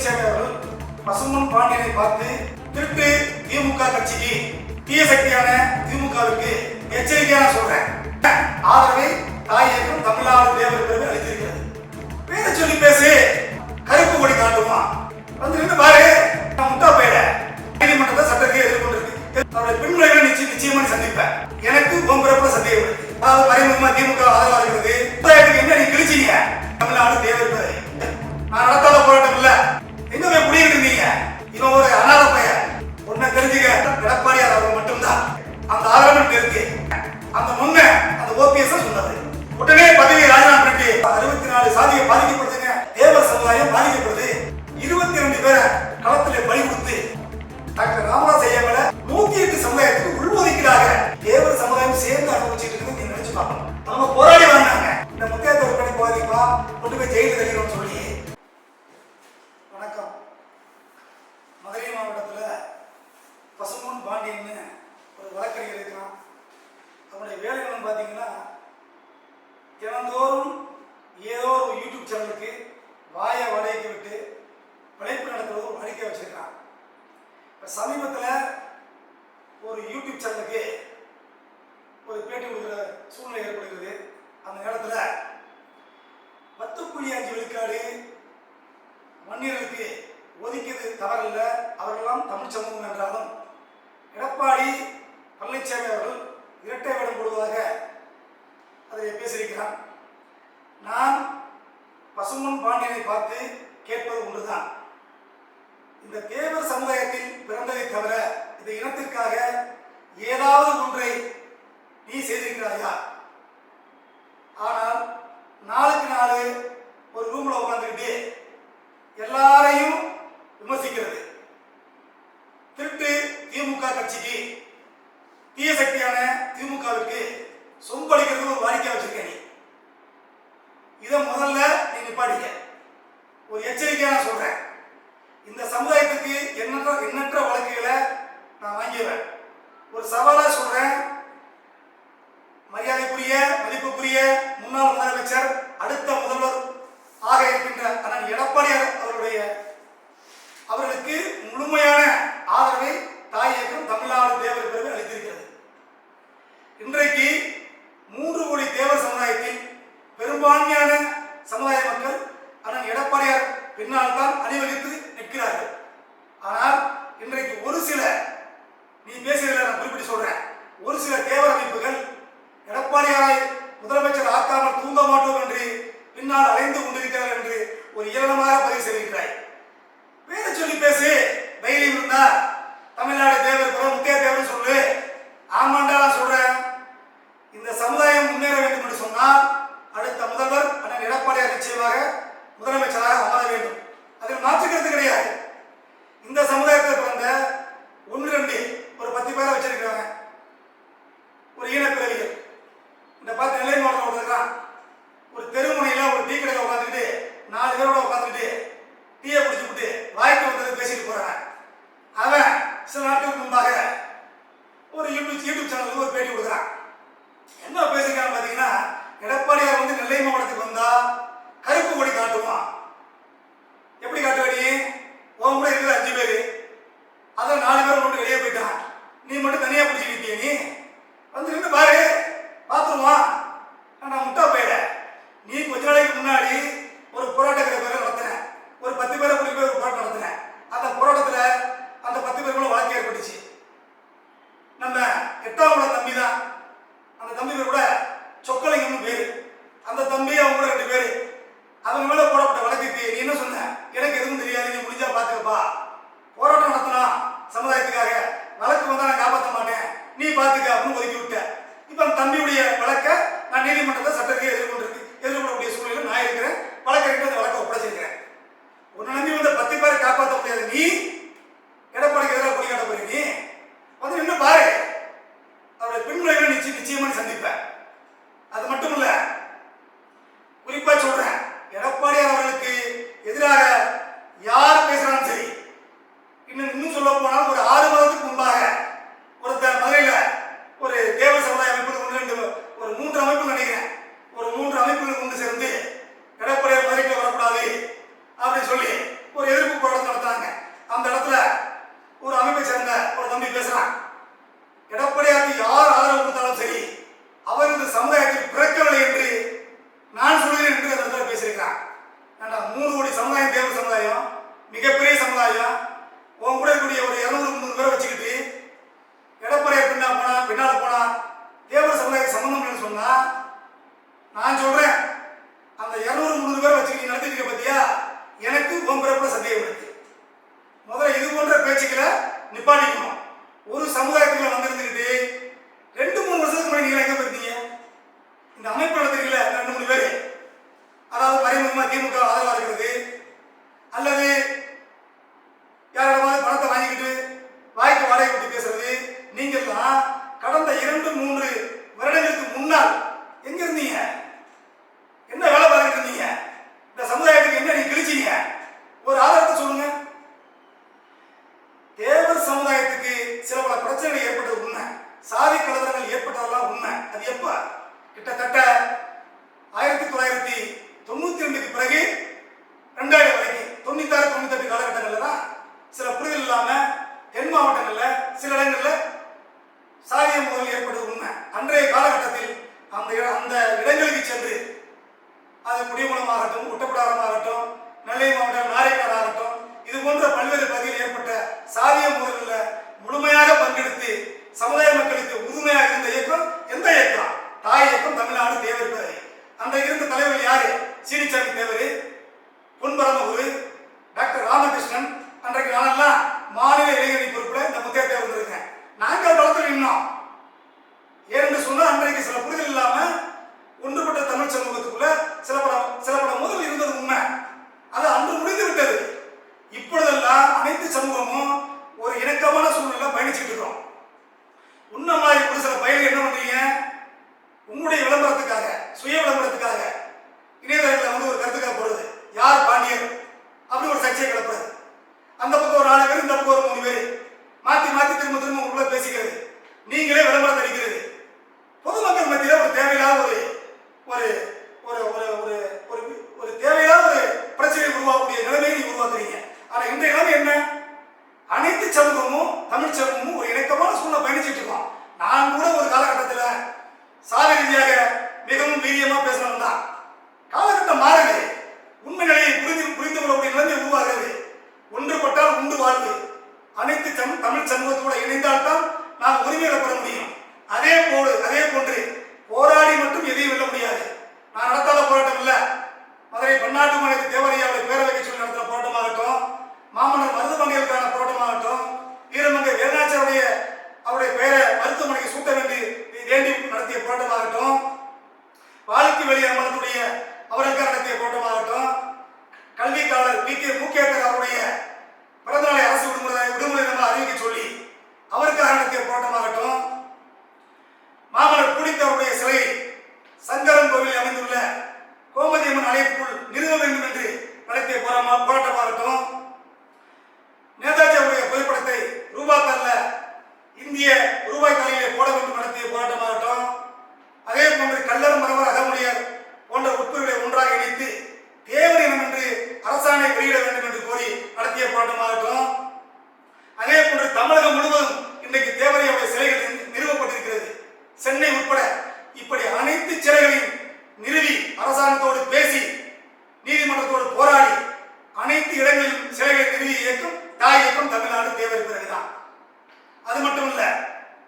பழனிசாமி அவர்கள் பாண்டியனை பார்த்து திருட்டு திமுக கட்சிக்கு தீய சக்தியான திமுகவுக்கு எச்சரிக்கையான சொல்றேன். ஆதரவை தாய் தமிழ்நாடு தேவர் பிரிவு அளித்திருக்கிறது. பேரை சொல்லி பேசு கருப்பு கொடி காட்டுமா? வந்து நின்று பாரு நான் முட்டா போயிட நீதிமன்றத்தை சட்டத்தை எதிர்கொண்டிருக்கு. அவருடைய பின்விளைவை நிச்சயம் நிச்சயமா சந்திப்பேன் எனக்கு உன் சந்தேகம் இருக்கு. அதாவது மறைமுகமா திமுக ஆதரவா இருக்கிறது. என்ன நீ கிழிச்சிங்க? தமிழ்நாடு தேவர் நான் நடத்தாத போராட்டம் இல்லை. எங்க போய் குடியிருக்க இவன் ஒரு அனாத பையன். உன்னை தெரிஞ்சுக்க எடப்பாடியார் அவர் மட்டும்தான். அந்த ஆதரவு இருக்கு. அந்த முன்ன அந்த ஓபிஎஸ் சொன்னது. உடனே ஒரு பேட்டி கொடுக்குற சூழ்நிலை ஏற்படுகிறது. அந்த நேரத்தில் பத்து புள்ளி அஞ்சு விழுக்காடு மன்னியர்களுக்கு ஒதுக்கியது தவறல்ல. அவர்களெல்லாம் தமிழ் சமூகம் என்றாலும் எடப்பாடி பழனிசாமி அவர்கள் இரட்டை வேடம் போடுவதாக அதை பேசியிருக்கிறான் நான் பசுமன் பாண்டியனை பார்த்து கேட்பது ஒன்றுதான். இந்த தேவர் சமுதாயத்தில் பிறந்ததை தவிர இந்த இனத்திற்காக ஏதாவது ஒன்றை நீ செய்திருக்கிறாயா? ஆனால் நாளுக்கு நாள் ஒரு ரூம்ல உட்காந்துக்கிட்டு எல்லாரையும் விமர்சிக்கிறது. திருட்டு திமுக கட்சிக்கு தீய சக்தியான திமுகவுக்கு சொம்பளிக்கிறது ஒரு வாடிக்கை வச்சிருக்க நீ. இதை முதல்ல நீ நிப்பாடிக்க ஒரு எச்சரிக்கையா நான் சொல்றேன். இந்த சமுதாயத்துக்கு எண்ணற்ற எண்ணற்ற வழக்குகளை நான் வாங்கிடுவேன் ஒரு சவாலாக சொல்றேன். மரியாதைக்குரிய மதிப்புக்குரிய முன்னாள் முதலமைச்சர் அடுத்த முதல்வர் ஆக இருக்கின்ற அண்ணன் எடப்பாடியார் அவருடைய அவர்களுக்கு முழுமையான ஆதரவை தாய் இயக்கம் தமிழ்நாடு தேவர் பிரிவு அளித்திருக்கிறது. இன்றைக்கு மூன்று கோடி தேவர் சமுதாயத்தில் பெரும்பான்மையான சமுதாய மக்கள் அண்ணன் எடப்பாடியார் பின்னால் தான் அணிவகுத்து நிற்கிறார்கள் ஆனால் இன்றைக்கு ஒரு சில நீ பேசுகிறத நான் குறிப்பிட்டு சொல்றேன் ஒரு சில தேவர் அமைப்புகள் எடப்பாடியாரை முதலமைச்சர் ஆக்காமல் தூங்க மாட்டோம் என்று பின்னால் அலைந்து கொண்டிருக்கிறார் என்று ஒரு இயலமாக பதிவு செய்திருக்கிறாய் பேரை சொல்லி பேசு தைரியம் இருந்தா தமிழ்நாடு தேவர் புறம் முக்கிய தேவர் சொல்லு ஆமாண்டா நான் சொல்றேன் இந்த சமுதாயம் முன்னேற வேண்டும் என்று சொன்னால் அடுத்த முதல்வர் அண்ணன் எடப்பாடியார் நிச்சயமாக முதலமைச்சராக அமர வேண்டும் அதில் மாற்றுக்கிறது கிடையாது இந்த சமுதாயத்தில் பிறந்த ஒன்று ரெண்டு ஒரு பத்து பேரை வச்சிருக்கிறாங்க ஒரு ஈனப்பிறவிகள் இந்த பார்த்து நிலை மாவட்டம் இருக்கான் ஒரு தெருமுனையில ஒரு டீ கடையில் உட்காந்துக்கிட்டு நாலு பேரோட உட்காந்துக்கிட்டு டீயை குடிச்சுக்கிட்டு வாய்க்கு നിങ്ങളെ essa mulher ചിലയിടങ്ങളിൽ அனைத்து தமிழ் சமூகத்தோட இணைந்தால்தான் நாம் உரிமைகளை பெற முடியும். அதே போடு அதே போன்று போராடி மட்டும் எதையும் வெல்ல முடியாது. நான் நடத்தாத போராட்டம் இல்லை. மதுரை பன்னாட்டு மாநில தேவரையாவுடைய பேரவை சொல்லி நடத்தின போராட்டமாகட்டும் மாமன்னர் மருத்துவமனைகளுக்கான போராட்டமாகட்டும் வீரமங்கை வேலாச்சாருடைய அவருடைய பெயரை மருத்துவமனைக்கு சூட்ட வேண்டி வேண்டி நடத்திய போராட்டமாகட்டும் வாழ்க்கை வெளி அமலத்துடைய அவருக்காக நடத்திய போராட்டமாகட்டும் கல்விக்காரர் பி கே மூக்கேக்கர் அவருடைய பிறந்த நாளை அரசு விடுமுறை விடுமுறை நம்ம அறிவிக்க சொல்லி அவருக்காக நடத்திய போராட்டமாகட்டும் மாமனர் புடித்தவருடைய சிலை சங்கரன் கோவில் அமைந்துள்ள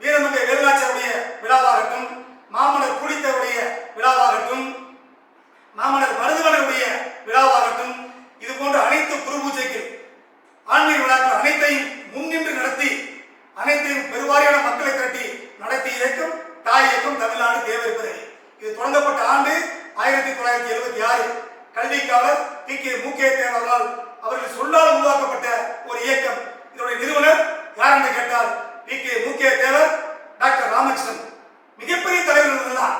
வீரமங்கை வேலுநாச்சருடைய விழாவாகட்டும் மாமனர் குடித்தருடைய விழாவாகட்டும் மாமனர் மருதுவனருடைய விழாவாகட்டும் இது போன்ற அனைத்து குரு பூஜைக்கு ஆன்மீக விழாக்கள் அனைத்தையும் முன்னின்று நடத்தி அனைத்தையும் பெருவாரியான மக்களை திரட்டி நடத்தி இயக்கம் தாய் இயக்கம் தமிழ்நாடு தேவைப்பது இது தொடங்கப்பட்ட ஆண்டு ஆயிரத்தி தொள்ளாயிரத்தி எழுபத்தி ஆறு. கல்விக்காளர் பி கே மூக்கேத்தேன் அவர்களால் அவர்கள் சொல்லால் உருவாக்கப்பட்ட ஒரு இயக்கம். இதனுடைய நிறுவனர் யார் என்று கேட்டால் பி கே மு கே தேவர் டாக்டர் ராமகிருஷ்ணன். மிகப்பெரிய தலைவர்கள் தான்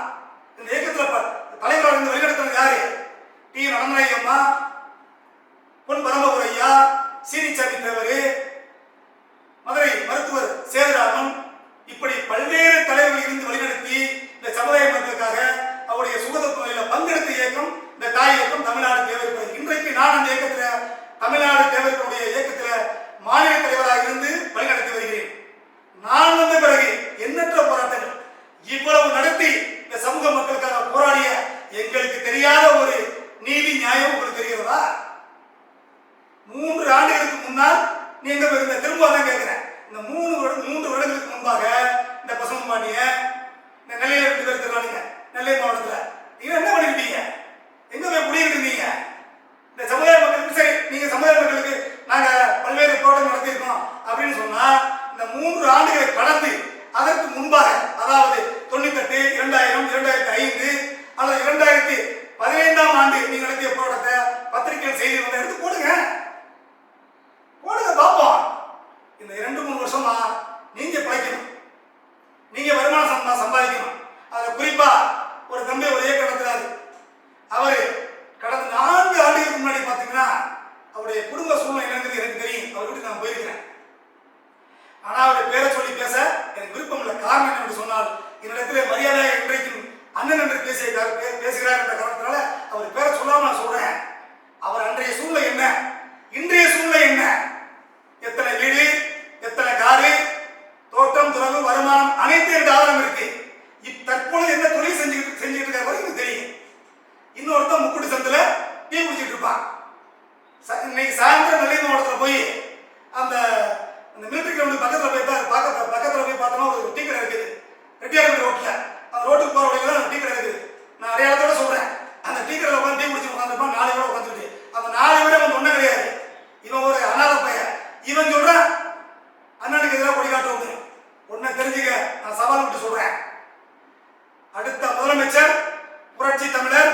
இந்த இயக்கத்தில் தலைவராக வந்து வழிநடத்தினது யாரு? டி. நடனராயம்மா பொன் பரமபுரையா சீனிச்சாமி தேவர் மூன்று ஆண்டுகளை கடந்து அதற்கு முன்பாக அதாவது தொண்ணூத்தெட்டு இரண்டாயிரம் இரண்டாயிரத்தி ஐந்து அல்லது இரண்டாயிரத்தி பதினைந்தாம் ஆண்டு நீங்கள் நடத்திய போராட்டத்தை பத்திரிகையில் செய்தி வந்து எடுத்து போடுங்க. அடுத்த முதலமைச்சர் புரட்சி தமிழர்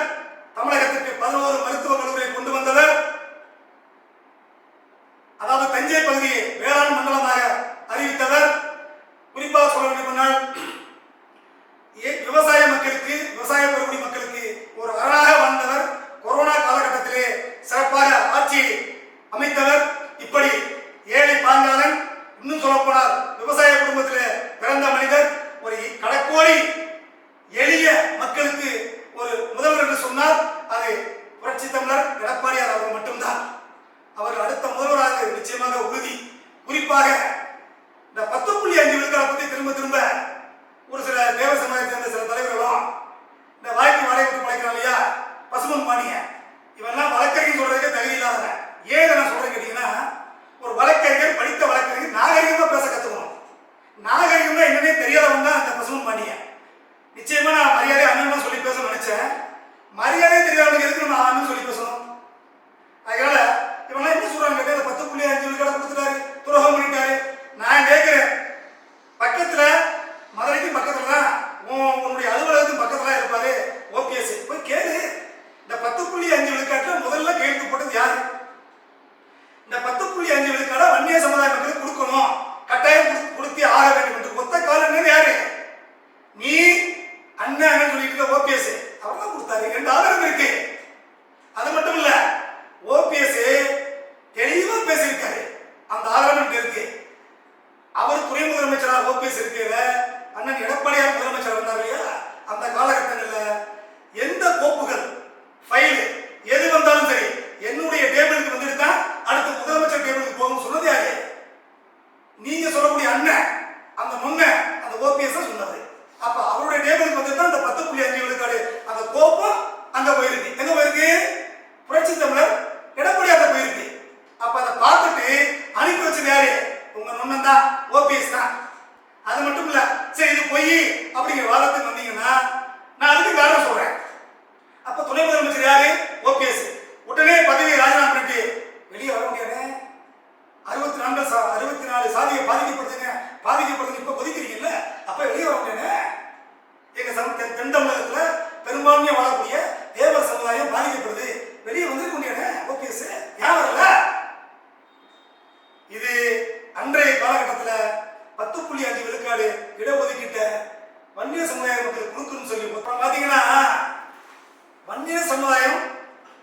சமுதாயம்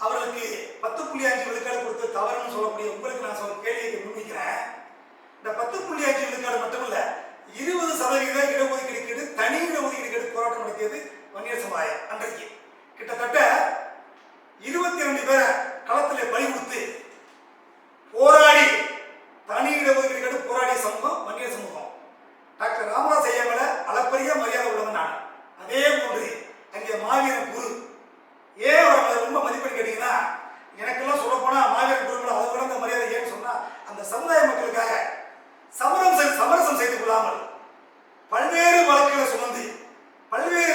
அவர்களுக்கு பத்து புள்ளி அஞ்சு விழுக்காடு கொடுத்து தவறுன்னு சொல்லக்கூடிய உங்களுக்கு நான் சொல்ல கேள்வியை முன்வைக்கிறேன். இந்த பத்து புள்ளி அஞ்சு விழுக்காடு மட்டுமில்ல இருபது சதவீத இடஒதுக்கீடு தனி இடஒதுக்கீடு போராட்டம் நடத்தியது வன்னியர் சமுதாயம் அன்றைக்கு. கிட்டத்தட்ட இருபத்தி ரெண்டு பேர் களத்தில் பலி கொடுத்து போராடி தனி இடஒதுக்கீடு கேட்டு போராடிய சமூகம் வன்னியர் சமூகம். டாக்டர் ராமதாஸ் ஐயா மேல அளப்பரிய மரியாதை உள்ளவன் நான். அதே போன்று எங்கள் மாவீரன் குரு ஏன் ரொம்ப மதிப்பெண் கேட்டீங்கன்னா எனக்கெல்லாம் சொல்ல போனா மாவீரர் குருக்கள் அதை விட மரியாதை ஏன்னு சொன்னா அந்த சமுதாய மக்களுக்காக சமரம் சமரசம் செய்து கொள்ளாமல் பல்வேறு வழக்குகளை சுமந்து பல்வேறு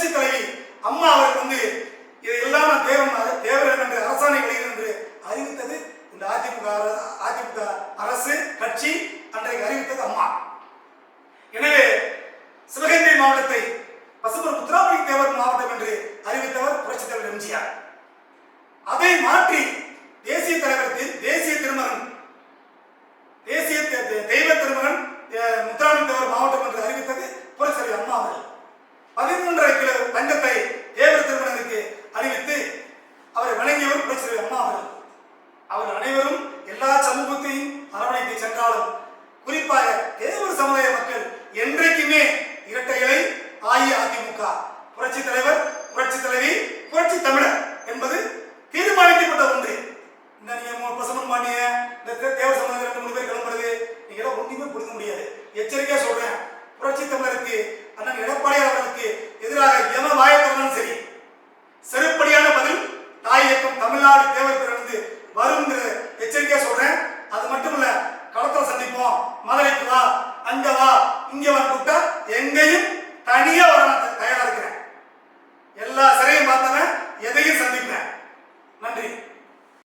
புரட்சி என்றாலும் குறிப்பாக தேவர் சமுதாய மக்கள் என்றைக்குமே இரட்டை இலை அதிமுக புரட்சி தலைவர் புரட்சி தலைவி புரட்சி தமிழர்.